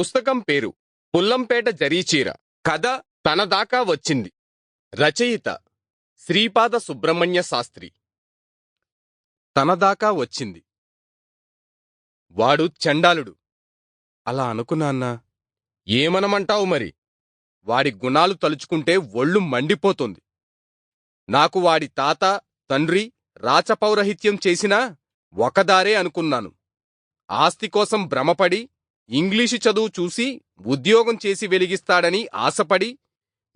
పుస్తకం పేరు పుల్లంపేట జరీచీర. కథ తన దాకా వచ్చింది. రచయిత శ్రీపాద సుబ్రహ్మణ్య శాస్త్రి. తన దాకా వచ్చింది. వాడు చండాలుడు. అలా అనుకున్నాన్నా ఏమనమంటావు మరి? వాడి గుణాలు తలుచుకుంటే ఒళ్ళు మండిపోతుంది. నాకు వాడి తాత తండ్రి రాచపౌరహిత్యం చేసినా ఒకదారే అనుకున్నాను. ఆస్తి కోసం భ్రమపడి ఇంగ్లీషు చదువు చూసి ఉద్యోగం చేసి వెలిగిస్తాడని ఆశపడి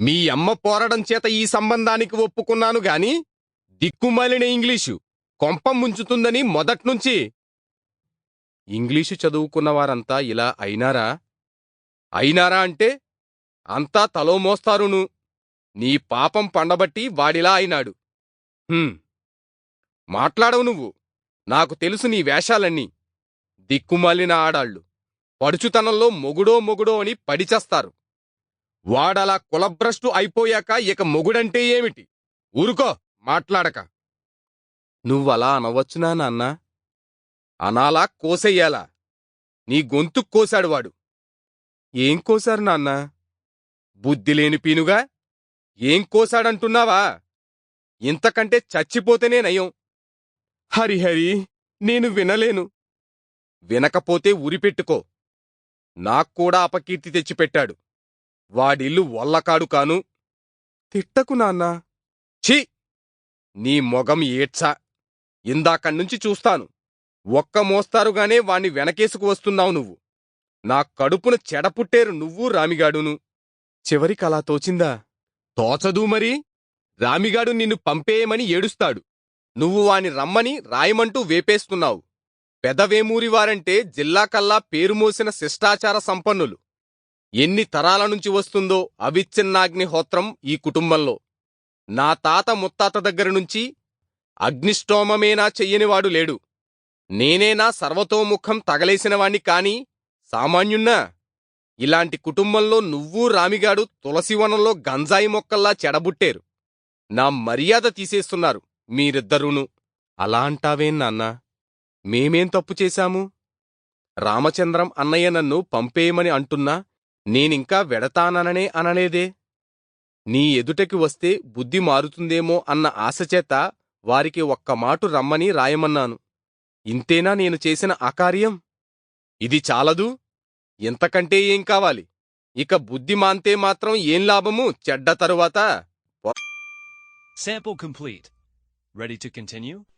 మీ అమ్మ పోరడం చేత ఈ సంబంధానికి ఒప్పుకున్నాను గాని దిక్కుమాలిన ఇంగ్లీషు కొంప ముంచుతుందని మొదట్నుంచి ఇంగ్లీషు చదువుకున్న వారంతా ఇలా అయినారా? అయినారా అంటే అంతా తలో మోస్తారును. నీ పాపం పండబట్టి వాడిలా అయినాడు. మాట్లాడవు నువ్వు. నాకు తెలుసు నీ వేషాలన్నీ. దిక్కుమాలిన ఆడాళ్ళు. పడుచుతనంలో మొగుడో మొగుడో అని పడిచేస్తారు. వాడలా కులభ్రష్టు అయిపోయాక ఇక మొగుడంటే ఏమిటి? ఊరుకో మాట్లాడక. నువ్వలా అనవచ్చునా నాన్నా? అనాలా కోసెయ్యాలా? నీ గొంతు కోశాడు వాడు. ఏం కోశారు నాన్నా? బుద్ధిలేని పీనుగా? ఏం కోశాడంటున్నావా ఇంతకంటే చచ్చిపోతేనే నయం. హరిహరి నేను వినలేను. వినకపోతే ఉరిపెట్టుకో. నాక్కూడా అపకీర్తి తెచ్చిపెట్టాడు. వాడిల్లు వల్లకాడు కాను. తిట్టకు నాన్నా. ఛీ! నీ మొగం ఏడ్చా. ఇందాకన్నుంచి చూస్తాను. ఒక్క మోస్తారుగానే వాణ్ణి వెనకేసుకు వస్తున్నావు నువ్వు. నా కడుపున చెడపుట్టేరు నువ్వు రామిగాడును. చివరికలా తోచిందా? తోచదు మరి. రామిగాడు నిన్ను పంపేయమని ఏడుస్తాడు. నువ్వు వాని రమ్మని రాయమంటూ వేపేస్తున్నావు. పెదవేమూరివారంటే జిల్లాకల్లా పేరుమోసిన శిష్టాచార సంపన్నులు. ఎన్ని తరాల నుంచి వస్తుందో అవిచ్ఛిన్నాగ్నిహోత్రం ఈ కుటుంబంలో. నా తాత ముత్తాత దగ్గర నుంచి అగ్నిష్టోమమేనా చెయ్యనివాడు లేడు. నేనేనా సర్వతోముఖం తగలేసినవాణ్ణి కాని సామాన్యున్నా ఇలాంటి కుటుంబంలో నువ్వూ రామిగాడు తులసివనంలో గంజాయి మొక్కల్లా చెడబుట్టేరు. నా మర్యాద తీసేస్తున్నారు మీరిద్దరూను. అలా అంటావేం నాన్నా? మేమేం తప్పు చేశాము? రామచంద్రం అన్నయ్య నన్ను పంపేయమని అంటున్నా నేనింకా వెడతానననే అనలేదే. నీ ఎదుటకి వస్తే బుద్ధి మారుతుందేమో అన్న ఆశచేత వారికి ఒక్క మాటు రమ్మని రాయమన్నాను. ఇంతేనా నేను చేసిన అకార్యం? ఇది చాలదు. ఇంతకంటే ఏం కావాలి? ఇక బుద్ధి మాంతే మాత్రం ఏం లాభము? చెడ్డ తరువాత Sample complete. Ready to continue?